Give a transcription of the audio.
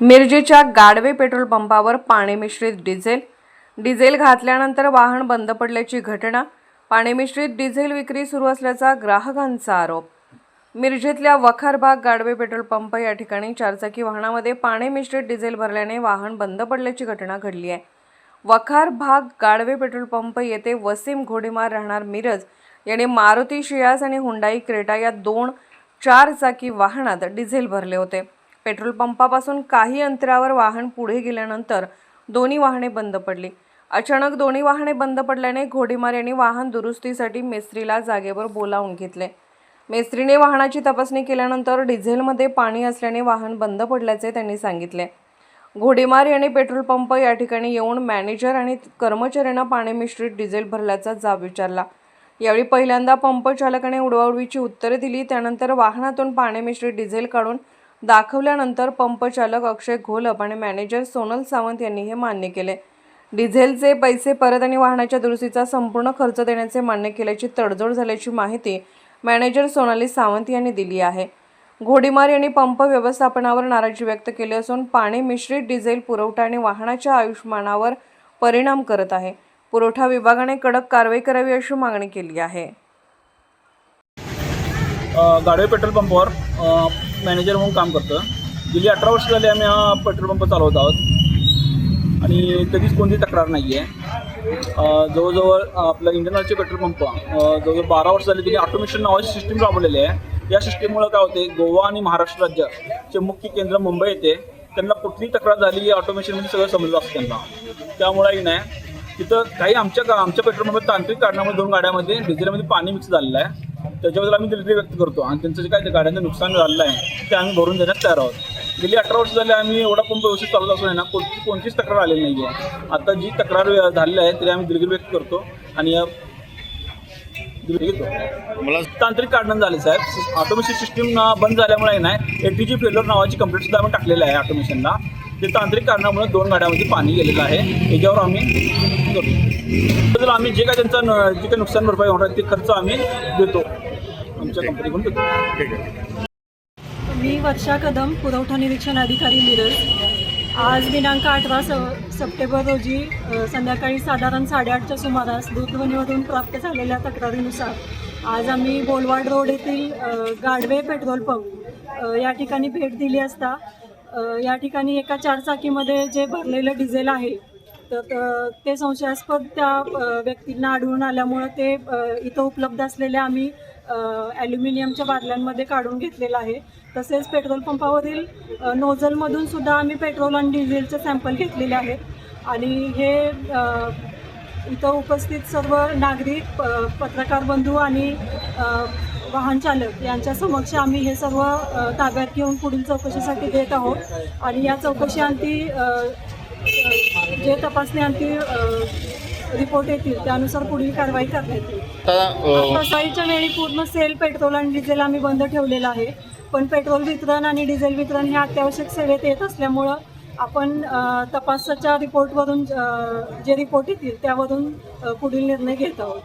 मिरजेच्या गाडवे पेट्रोल पंपावर पाणी मिश्रित डिझेल. डिझेल घातल्यानंतर वाहन बंद पडल्याची घटना. पाणी मिश्रित डिझेल विक्री सुरू असल्याचा ग्राहकांचा आरोप. मिरजेतल्या वखारबाग गाडवे पेट्रोल पंप या ठिकाणी चारचाकी वाहनामध्ये पाणी मिश्रित डिझेल भरल्याने वाहन बंद पडल्याची घटना घडली आहे. वखार भाग गाडवे पेट्रोल पंप येथे वसीम घोडेमार राहणार मिरज यांनी मारुती शियास आणि हुंडाई क्रेटा या दोन चार चाकी वाहनात डिझेल भरले होते. पेट्रोल पंपापासून काही अंतरावर वाहन पुढे गेल्यानंतर दोन्ही वाहने बंद पडली. अचानक दोन्ही वाहने बंद पडल्याने घोडेमार यांनी वाहन दुरुस्तीसाठी मेस्त्रीला जागेवर बोलावून घेतले. मेस्त्रीने वाहनाची तपासणी केल्यानंतर डिझेलमध्ये पाणी असल्याने वाहन बंद पडल्याचे त्यांनी सांगितले. घोडेमार यांनी पेट्रोल पंप या ठिकाणी येऊन मॅनेजर आणि कर्मचाऱ्यांना पाणी मिश्रित डिझेल भरल्याचा जाब विचारला. यावेळी पहिल्यांदा पंप चालकाने उडवाउडवीची उत्तरे दिली त्यानंतर वाहनातून पाणी मिश्रित डिझेल काढून दाखवल्यानंतर पंप चालक अक्षय घोलप आणि मॅनेजर सोनल सावंत यांनी हे मान्य केले. डिझेलचे पैसे परत आणि वाहनाच्या दुरुस्तीचा संपूर्ण खर्च देण्याचे मान्य केल्याची तडजोड झाल्याची माहिती मॅनेजर सोनाली सावंत यांनी दिली आहे. घोडीमार यांनी पंप व्यवस्थापनावर नाराजी व्यक्त केली असून पाणी मिश्रित डिझेल पुरवठा आणि वाहनाच्या आयुष्यमानावर परिणाम करत आहे. पुरवठा विभागाने कडक कारवाई करावी अशी मागणी केली आहे. गाडवे पेट्रोल पंपावर मॅनेजर म्हणून काम करतो गेली अठरा वर्ष झाली आम्ही हा पेट्रोल पंप चालवत आहोत. आणि कधीच कोणती तक्रार नाही आहे जवळजवळ आपलं इंडियन पेट्रोल पंप जवळजवळ बारा वर्ष झाले त्यांनी ऑटोमेशन नावाची सिस्टीम राबवलेली आहे. या सिस्टीममुळे काय होते गोवा आणि महाराष्ट्र राज्याचे मुख्य केंद्र मुंबई येते. त्यांना कुठली तक्रार झाली ऑटोमेशनमध्ये सगळं समजलं असतं त्यांना. त्यामुळेही नाही तिथं काही आमच्या गा- आमच्या पेट्रोल पंपात तांत्रिक कारणामुळे दोन गाड्यामध्ये डिझेलमध्ये पाणी मिक्स झालेलं आहे. त्याच्याबद्दल आम्ही दिलगिरी व्यक्त करतो. आणि त्यांचं जे काय त्या गाड्यांचं नुकसान झालेलं आहे ते आम्ही भरून देण्यास तयार आहोत. गेली अठरा वर्ष झाली आम्ही एवढा पंप व्यवस्थित चालवत असून ना कोणती कोणतीच तक्रार आलेली नाही आहे आता जी तक्रार झालेली आहे तरी आम्ही दिलगिरी व्यक्त करतो आणि या मला तांत्रिक कारणानं झाले साहेब. ऑटोमेशन सिस्टीम बंद झाल्यामुळे नाही ए टी जी फेलर नावाची कंप्लेंट सुद्धा आम्ही टाकलेलं आहे ऑटोमेशनला. ते तांत्रिक कारणामुळे दोन गाड्यामध्ये पाणी गेलेलं आहे. याच्यावर आम्ही करतो. आम्ही जे काय त्यांचा जे काही नुकसान भरपाई होणार ते खर्च आम्ही देतो. आमच्या कंपनीकडून देतो. ठीक आहे. मी वर्षा कदम पुरवठा निरीक्षण अधिकारी मिरज. आज दिनांक अठरा स सप्टेंबर रोजी संध्याकाळी साधारण साडेआठच्या सुमारास दूरध्वनीवरून प्राप्त झालेल्या तक्रारीनुसार आज आम्ही बोलवाड रोड येथील गाडवे पेट्रोल पंप या ठिकाणी भेट दिली असता या ठिकाणी एका चारचाकीमध्ये जे भरलेलं डिझेल आहे तर ते संशयास्पद त्या व्यक्तींना आढळून आल्यामुळं ते इथं उपलब्ध असलेल्या आम्ही ॲल्युमिनियमच्या बादल्यांमध्ये काढून घेतलेलं आहे. तसेच पेट्रोल पंपावरील नोझलमधून सुद्धा आम्ही पेट्रोल आणि डिझेलचे सॅम्पल घेतलेले आहेत. आणि हे इथं उपस्थित सर्व नागरिक पत्रकार बंधू आणि वाहन चालक यांच्या समक्ष आम्ही हे सर्व ताब्यात घेऊन पुढील चौकशीसाठी देत आहोत. आणि या चौकशी अंती जे तपासणी अंती रिपोर्ट येतील त्यानुसार पुढील कारवाई करण्यात येईल. आता सकाळीच्या वेळी पूर्ण सेल पेट्रोल आणि डिझेल आम्ही बंद ठेवलेलं आहे. पण पेट्रोल वितरण आणि डिझेल वितरण हे अत्यावश्यक सेवेत येत असल्यामुळं आपण तपासाच्या रिपोर्टवरून जे रिपोर्ट येतील त्यावरून पुढील निर्णय घेत आहोत.